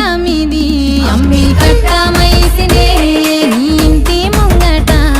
দামি দি আমি